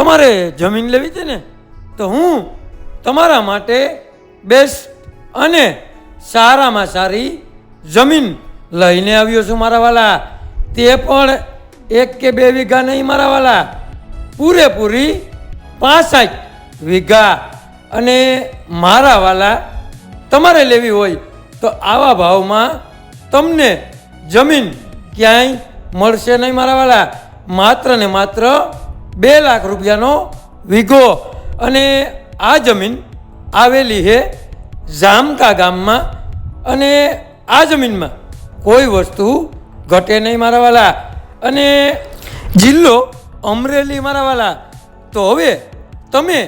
તમારે જમીન લેવી છે ને, તો હું તમારા માટે બેસ્ટ અને સારામાં સારી જમીન લઈને આવ્યો છું મારા વાલા. તે પણ એક કે બે વીઘા નહીં મારા વાલા. પૂરેપૂરી પાસઠ વીઘા. અને મારા વાલા તમારે લેવી હોય તો આવા ભાવમાં તમને જમીન ક્યાંય મળશે નહીં મારા વાલા. માત્ર ને માત્ર બે લાખ રૂપિયાનો વીઘો. અને આ જમીન આવેલી છે જામકા ગામમાં. અને આ જમીનમાં કોઈ વસ્તુ ઘટે નહીં મારા વાલા. અને જિલ્લો અમરેલી મારા વાલા. તો હવે તમે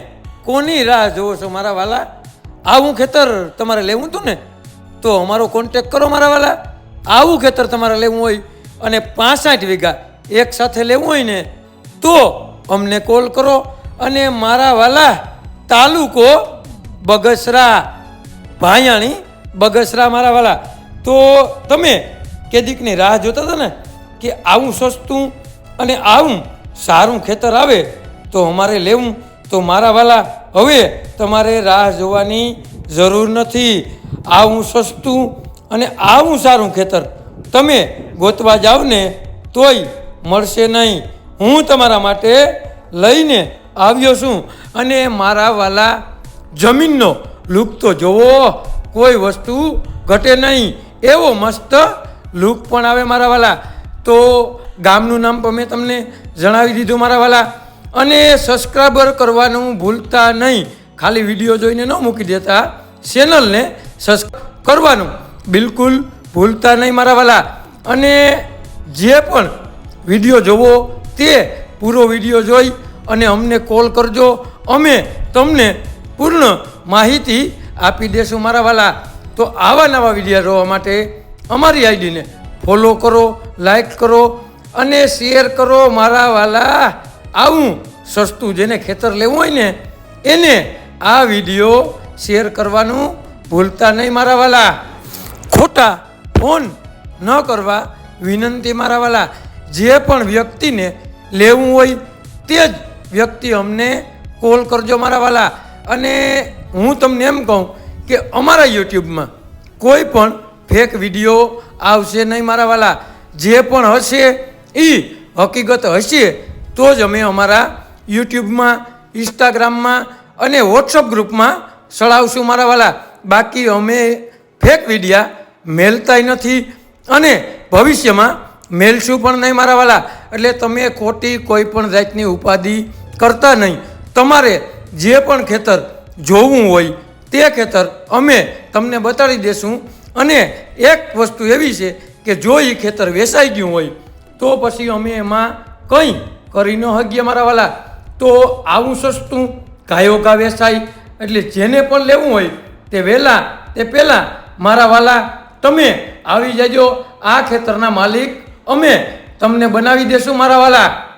કોની રાહ જોવો છો મારા વાલા? આવું ખેતર તમારે લેવું હતું ને, તો અમારો કોન્ટેક કરો મારા વાલા. આવું ખેતર તમારે લેવું હોય અને પાંસઠ વીઘા એક સાથે લેવું હોય ને, તો અમને કોલ કરો અને મારા વાલા તાલુકો બગસરા, ભાયાણી બગસરા મારા વાલા. તો તમે કેદીકની રાહ જોતા હતા ને કે આવું સસ્તું અને આવું સારું ખેતર આવે તો અમારે લેવું, તો મારા વાલા હવે તમારે રાહ જોવાની જરૂર નથી. આવું સસ્તું અને આવું સારું ખેતર તમે ગોતવા જાઓ ને તોય મળશે નહીં. હું તમારા માટે લઈને આવ્યો છું. અને મારા વાલા જમીનનો લુક તો જોવો. કોઈ વસ્તુ ઘટે નહીં. એવો મસ્ત લુક પણ આવે મારા વાલા. તો ગામનું નામ પણ મેં તમને જણાવી દીધું મારા વાલા. અને સબસ્ક્રાઈબર કરવાનું ભૂલતા નહીં. ખાલી વીડિયો જોઈને ન મૂકી દેતા. ચેનલને સબસ્ક્રાઈબ કરવાનું બિલકુલ ભૂલતા નહીં મારા વાલા. અને જે પણ વીડિયો જોવો તે પૂરો વીડિયો જોઈ અને અમને કોલ કરજો. અમે તમને પૂર્ણ માહિતી આપી દેશું મારા વાલા. તો આવા નવા વીડિયો જોવા માટે અમારી આઈડીને ફોલો કરો, લાઈક કરો અને શેર કરો મારા વાલા. આવું સસ્તું જેને ખેતર લેવું હોય ને, એને આ વીડિયો શેર કરવાનું ભૂલતા નહીં મારા વાલા. ખોટા ફોન ન કરવા વિનંતી મારા વાલા. જે પણ વ્યક્તિને લેવું હોય તે જ વ્યક્તિ અમને કોલ કરજો મારા વાલા. અને હું તમને એમ કહું કે અમારા યુટ્યુબમાં કોઈ પણ ફેક વીડિયો આવશે નહીં મારા વાલા. જે પણ હશે એ હકીકત હશે, તો જ અમે અમારા યુટ્યુબમાં, ઇન્સ્ટાગ્રામમાં અને વોટ્સઅપ ગ્રુપમાં ચડાવશું મારા વાલા. બાકી અમે ફેક વિડીયા મેલતાય નથી અને ભવિષ્યમાં મેલશું પણ નહીં મારા વાલા. એટલે તમે ખોટી કોઈ પણ જાતની ઉપાધિ કરતા નહીં. તમારે જે પણ ખેતર જોવું હોય તે ખેતર અમે તમને બતાડી દેશું. અને એક વસ્તુ એવી છે કે જો એ ખેતર વેચાઈ ગયું હોય, તો પછી અમે એમાં કંઈ કરી ન શકીએ મારા વાલા. તો આવું સસ્તું ગાયો ગા વેચાય? એટલે જેને પણ લેવું હોય તે વહેલા તે પહેલાં મારા વાલા, તમે આવી જજો આ ખેતરના માલિક. અમે તમને બનાવી દેશું મારા વાલા.